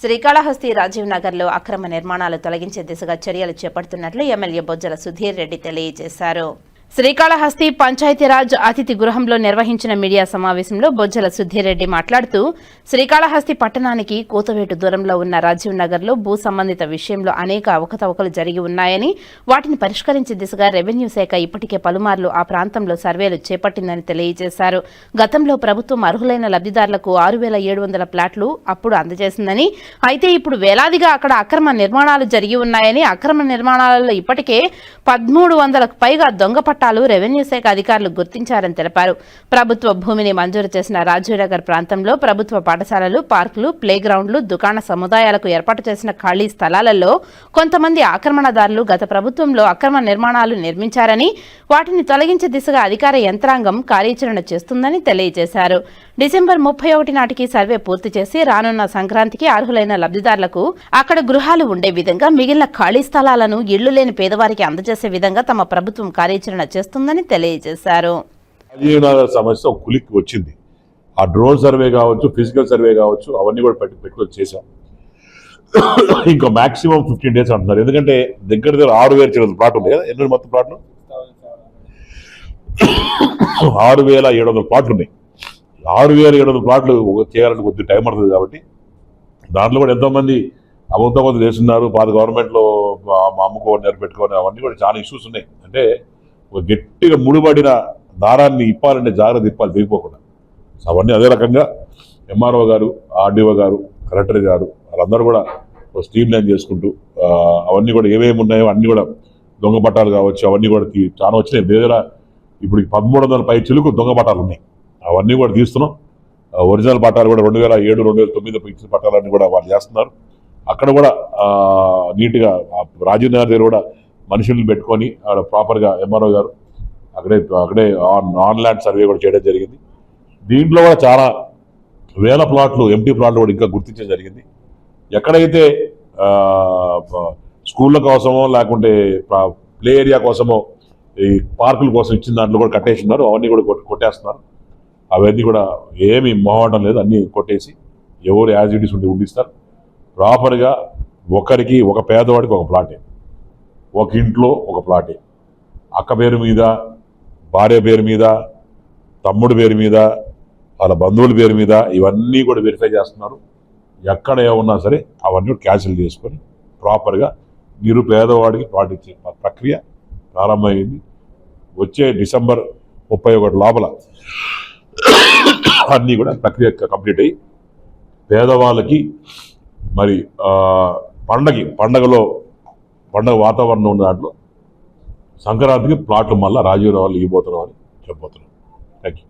శ్రీకాళహస్తి రాజీవ్ నగర్లో అక్రమ నిర్మాణాలు తొలగించే దిశగా చర్యలు చేపడుతున్నట్లు ఎమ్మెల్యే బొజ్జల సుధీర్ రెడ్డి తెలియజేశారు. శ్రీకాళహస్తి పంచాయతీరాజ్ అతిథి గృహంలో నిర్వహించిన మీడియా సమావేశంలో బొజ్జల సుధీరెడ్డి మాట్లాడుతూ శ్రీకాళహస్తి పట్టణానికి కూతవేటు దూరంలో ఉన్న రాజీవ్ నగర్లో భూ సంబంధిత విషయంలో అనేక అవకతవకలు జరిగి ఉన్నాయని వాటిని పరిష్కరించే దిశగా రెవెన్యూ శాఖ ఇప్పటికే పలుమార్లు ఆ ప్రాంతంలో సర్వేలు చేపట్టిందని తెలియజేశారు. గతంలో ప్రభుత్వం అర్హులైన లబ్ధిదారులకు ఆరు వేల ఏడు వందల ప్లాట్లు అప్పుడు అందజేసిందని అయితే ఇప్పుడు వేలాదిగా అక్కడ అక్రమ నిర్మాణాలు జరిగి ఉన్నాయని అక్రమ నిర్మాణాలలో ఇప్పటికే పదమూడు వందలకు పైగా దొంగ పట్టాలు రెవెన్యూ శాఖ అధికారులు గుర్తించారని తెలిపారు. ప్రభుత్వ భూమిని మంజూరు చేసిన రాజీవ్నగర్ ప్రాంతంలో ప్రభుత్వ పాఠశాలలు పార్కులు ప్లే గ్రౌండ్లు దుకాణ సముదాయాలకు ఏర్పాటు చేసిన ఖాళీ స్థలాలలో కొంతమంది ఆక్రమణదారులు గత ప్రభుత్వంలో అక్రమ నిర్మాణాలు నిర్మించారని వాటిని తొలగించే దిశగా అధికార యంత్రాంగం కార్యాచరణ చేస్తుందని తెలియజేశారు. డిసెంబర్ ముప్పై ఒకటి నాటికి సర్వే పూర్తి చేసి రానున్న సంక్రాంతికి అర్హులైన లబ్ధిదారులకు అక్కడ గృహాలు ఉండే విధంగా మిగిలిన ఖాళీ స్థలాలను ఇళ్ళు లేని పేదవారికి అందజేసే విధంగా తమ ప్రభుత్వం కార్యాచరణ చేస్తుందని తెలియజేశారు. సమస్య ఒక కులిక్కి వచ్చింది. ఆ డ్రోన్ సర్వే కావచ్చు ఫిజికల్ సర్వే కావచ్చు అవన్నీ కూడా పెట్టి పెట్టుకొని చేశాం ఇంకా మాక్సిమం ఫిఫ్టీన్ డేస్ అంటున్నారు. ఎందుకంటే దగ్గర దగ్గర ఆరు వేల చిల్లర ప్లాట్ ఉంది కదా? ఎన్ని మొత్తం ప్లాట్లు? ఆరు వేల ఏడు వందల ప్లాట్లు ఉన్నాయి. ఆరు వేల ఏడు వందల ప్లాట్లు చేయాలంటే చేయాలని కొద్ది టైం పడుతుంది కాబట్టి దాంట్లో కూడా ఎంతోమంది అబద్ధం కొద్ది చేస్తున్నారు. పాత గవర్నమెంట్లో అమ్ముకోవడం నిలబెట్టుకోని అవన్నీ కూడా చాలా ఇష్యూస్ ఉన్నాయి. అంటే ఒక గట్టిగా ముడిపడిన దారాన్ని ఇప్పాలంటే జాగ్రత్త ఇప్పాలి తెగిపోకుండా అవన్నీ అదే రకంగా ఎంఆర్ఓ గారు ఆర్డీఓ గారు కలెక్టర్ గారు వాళ్ళందరూ కూడా స్ట్రీమ్ లైన్ చేసుకుంటూ అవన్నీ కూడా ఏమేమి ఉన్నాయో అన్నీ కూడా దొంగ పట్టాలు కావచ్చు అవన్నీ కూడా తీ- చాలా వచ్చినాయి. దగ్గర ఇప్పుడు పదమూడు వందల పై చిలుకు దొంగ పట్టాలు ఉన్నాయి. అవన్నీ కూడా తీస్తున్నాం. ఆ, ఒరిజినల్ పట్టాలు కూడా రెండు వేల ఏడు రెండు వేల తొమ్మిది ఇచ్చిన పట్టాలన్నీ కూడా వాళ్ళు చేస్తున్నారు. అక్కడ కూడా నీట్గా రాజీవ్ నగర్ దగ్గర కూడా మనుషుల్ని పెట్టుకొని అక్కడ ప్రాపర్గా ఎంఆర్ఓ గారు అక్కడే అక్కడే ఆన్ ఆన్ ల్యాండ్ సర్వే కూడా చేయడం జరిగింది. దీంట్లో కూడా చాలా వేల ప్లాట్లు ఎంటీ ప్లాట్లు కూడా ఇంకా గుర్తించడం జరిగింది. ఎక్కడైతే స్కూళ్ళ కోసమో లేకుంటే ప్లే ఏరియా కోసమో ఈ పార్కుల కోసం ఇచ్చిన దాంట్లో కూడా కట్టేస్తున్నారు. అవన్నీ కూడా కొట్టేస్తున్నారు. అవన్నీ కూడా ఏమి మొహమాటం లేదు. అన్నీ కొట్టేసి ఎవరు యాజ్ ఇట్ ఇస్ ఉండి ఉండిస్తారు. ప్రాపర్గా ఒకరికి ఒక పేదవాడికి ఒక ప్లాటే. ఒక ఇంట్లో ఒక ప్లాటే. అక్క పేరు మీద భార్య పేరు మీద తమ్ముడు పేరు మీద వాళ్ళ బంధువుల పేరు మీద ఇవన్నీ కూడా వెరిఫై చేస్తున్నారు. ఎక్కడ ఏమన్నా సరే అవన్నీ క్యాన్సిల్ చేసుకొని ప్రాపర్గా మీరు పేదవాడికి ప్లాట్ ఇచ్చే ప్రక్రియ ప్రారంభమైంది. వచ్చే డిసెంబర్ ముప్పై ఒకటి లోపల అన్నీ కూడా ప్రక్రియ కంప్లీట్ అయ్యి పేదవాళ్ళకి మరి పండగ పండగకి పండగలో పండగ వాతావరణం ఉన్న దాంట్లో సంక్రాంతికి ప్లాట్లు మళ్ళీ రాజీవ్ రావాలి ఇవ్వబోతున్నాం అని చెప్పబోతున్నాం. Thank you